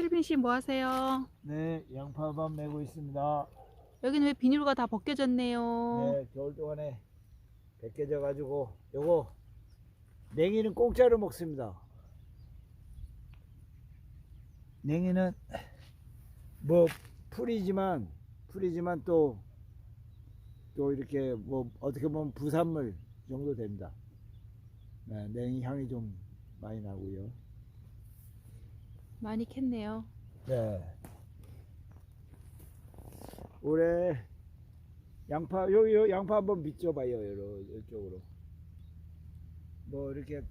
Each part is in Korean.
켈빈 씨 뭐 하세요? 네, 양파밥 메고 있습니다. 여기는 왜 비닐가 다 벗겨졌네요. 네, 겨울 동안에 벗겨져 가지고 요거 냉이는 공짜로 먹습니다. 냉이는 뭐 풀이지만 풀이지만 또 또 이렇게 뭐 어떻게 보면 부산물 정도 됩니다. 네, 냉이 향이 좀 많이 나고요. 많이 캤네요. 네. 올해 양파 여기 요 양파 한번 여러 이쪽으로 뭐 이렇게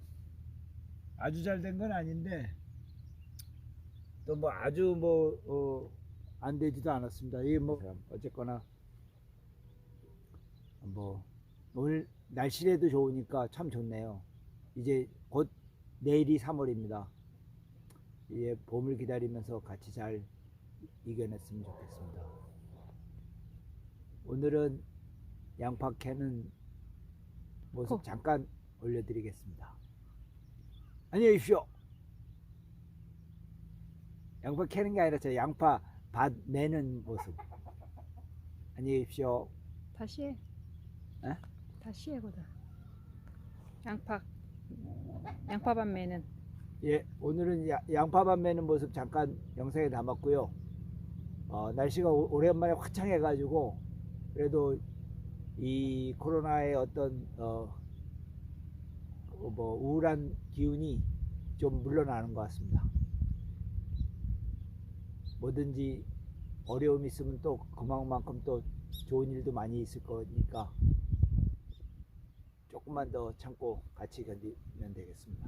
아주 잘 된 건 아닌데 또 뭐 아주 뭐안 되지도 않았습니다. 이게 뭐 어쨌거나 뭐 오늘 날씨라도 좋으니까 참 좋네요. 이제 곧 내일이 3월입니다. 예, 봄을 기다리면서 같이 잘 이겨냈으면 좋겠습니다. 오늘은 양파 캐는 모습 어. 잠깐 올려드리겠습니다. 안녕히 계십시오. 양파 캐는 게 아니라 저 양파 밭 내는 모습. 안녕히 계십시오. 다시 해. 에? 다시 해보자. 양파 양파밥 매는 예, 오늘은 야- 양파밥 매는 모습 잠깐 영상에 담았고요. 어, 날씨가 오- 오랜만에 화창해가지고 그래도 이 코로나의 어떤 어, 어, 뭐 우울한 기운이 좀 물러나는 것 같습니다. 뭐든지 어려움이 있으면 또 그만큼 또 좋은 일도 많이 있을 거니까 조금만 더 참고 같이 견디면 되겠습니다.